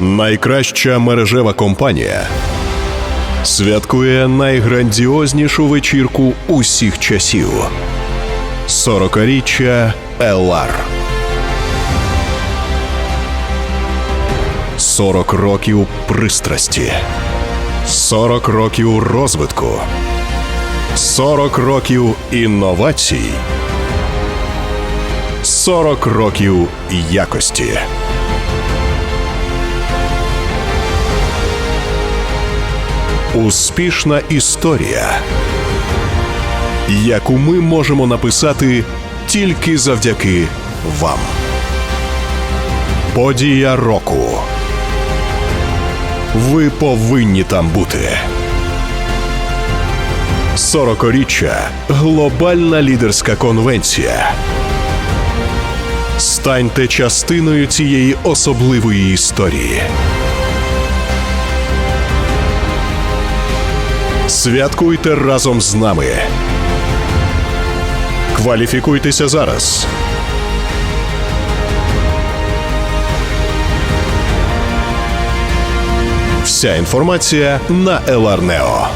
Найкраща мережева компанія святкує найграндіознішу вечірку усіх часів. 40-річчя Елар. 40 років пристрасті. 40 років розвитку. 40 років інновацій. 40 років якості. Успішна історія, яку ми можемо написати тільки завдяки вам. Подія року. Ви повинні там бути. 40-річчя глобальна лідерська конвенція. Станьте частиною цієї особливої історії. Святкуйте разом з нами. Кваліфікуйтеся зараз. Вся інформація на Еларнео.